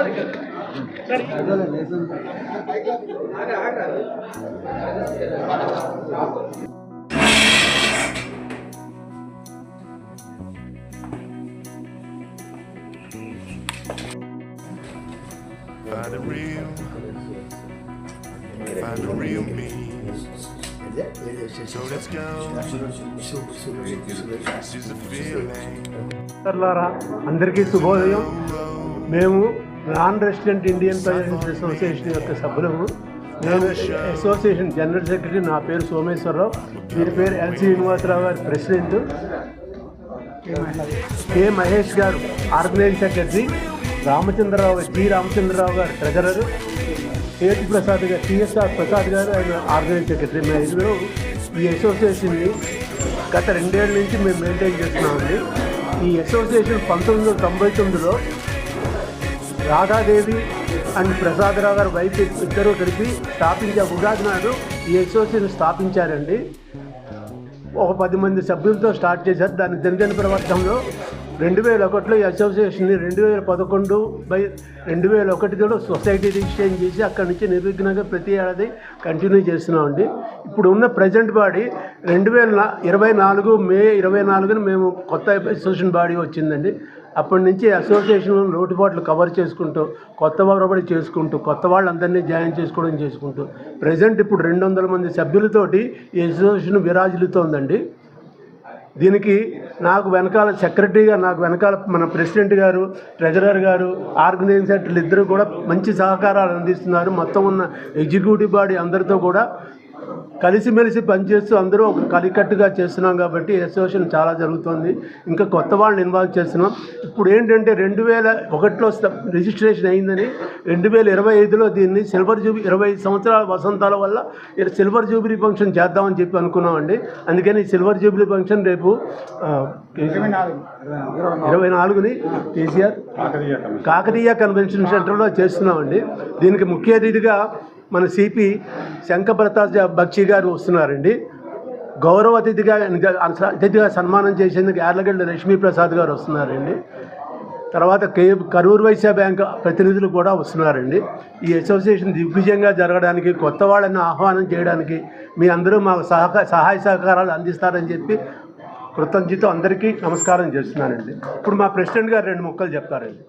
Find the real, find the real me. So let's go. This is the feeling. మిత్రులారా అందరికీ శుభోదయం మేము non resident Indian parents association యొక్క సభ్యులము. నేను అసోసియేషన్ జనరల్ సెక్రటరీ నా పేరు సోమేశ్వరరావు. వీరి పేరు ఎల్ శ్రీనివాసరావు గారు president. K Mahesh garu organising secretary. Ramachandrarao G Ramachandrarao garu treasurer. KT Prasad గారు టిఎస్ఆర్ ప్రసాద్ గారు ఆయన ఆర్గనైజింగ్ సెక్రటరీ. మేము ఇద్దరు ఈ అసోసియేషన్ని గత రెండేళ్ళ నుంచి మేము మెయింటైన్ చేస్తున్నామండి. ఈ అసోసియేషన్ పంతొమ్మిది వందల తొంభై తొమ్మిదిలో రాధాదేవి అండ్ ప్రసాదరావు గారు వైఫ్ ఇద్దరు కలిపి స్థాపించే ఉగాది నాడు ఈ అసోసియేషన్ స్థాపించారండి. ఒక పది మంది సభ్యులతో స్టార్ట్ చేశారు. దాని దినదిన ప్రవర్తనలో రెండు వేల ఒకటిలో ఈ అసోసియేషన్ని రెండు వేల పదకొండు బై రెండు వేల ఒకటిలో సొసైటీ రిజిస్ట్రేషన్ చేసి అక్కడి నుంచి నిర్విఘ్నంగా ప్రతి ఏడాది కంటిన్యూ చేస్తున్నామండి. ఇప్పుడు ఉన్న ప్రజెంట్ బాడీ రెండు వేల ఇరవై నాలుగు మే ఇరవై నాలుగున మేము కొత్త అసోసియేషన్ బాడీ వచ్చిందండి. అప్పటి నుంచి అసోసియేషన్ లోటుపాట్లు కవర్ చేసుకుంటూ కొత్త వరబడి చేసుకుంటూ కొత్త వాళ్ళందరినీ జాయిన్ చేసుకోవడం చేసుకుంటూ ప్రజెంట్ ఇప్పుడు రెండు వందల మంది సభ్యులతోటి ఈ అసోసియేషన్ విరాజిల్లుతోందండి. దీనికి నాకు వెనకాల సెక్రటరీగా నాకు వెనకాల మన ప్రెసిడెంట్ గారు ట్రెజరర్ గారు ఆర్గనైజేటర్లు ఇద్దరు కూడా మంచి సహకారాలు అందిస్తున్నారు. మొత్తం ఉన్న ఎగ్జిక్యూటివ్ బాడీ అందరితో కూడా కలిసిమెలిసి పనిచేస్తూ అందరూ ఒక కలికట్టుగా చేస్తున్నాం కాబట్టి అసోసియేషన్ చాలా జరుగుతుంది. ఇంకా కొత్త వాళ్ళని ఇన్వాల్వ్ చేస్తున్నాం. ఇప్పుడు ఏంటంటే రెండు వేల ఒకటిలో స్ట- రిజిస్ట్రేషన్ అయిందని రెండు వేల ఇరవై ఐదులో దీన్ని సిల్వర్ జూబీ ఇరవై సంవత్సరాల వసంతాల వల్ల సిల్వర్ జూబిలీ ఫంక్షన్ చేద్దామని చెప్పి అనుకున్నామండి. అందుకని సిల్వర్ జూబిలీ ఫంక్షన్ రేపు ఇరవై నాలుగుని కేసీఆర్ కాకతీయ కన్వెన్షన్ సెంటర్లో చేస్తున్నామండి. దీనికి ముఖ్య అతిథిగా మన సిపి శంకప్రతాప్ బక్షి గారు వస్తున్నారండి. గౌరవ అతిథిగా అతిథిగా సన్మానం చేసేందుకు యార్లగడ్డ లక్ష్మీప్రసాద్ గారు వస్తున్నారండి. తర్వాత కే కరూర్ వైశ్య బ్యాంక్ ప్రతినిధులు కూడా వస్తున్నారండి. ఈ అసోసియేషన్ దిగ్విజయంగా జరగడానికి కొత్త వాళ్ళని ఆహ్వానం చేయడానికి మీ అందరూ మాకు సహక సహాయ సహకారాలు అందిస్తారని చెప్పి కృతజ్ఞత అందరికీ నమస్కారం చేస్తున్నానండి. ఇప్పుడు మా ప్రెసిడెంట్ గారు రెండు ముక్కలు చెప్తారండి.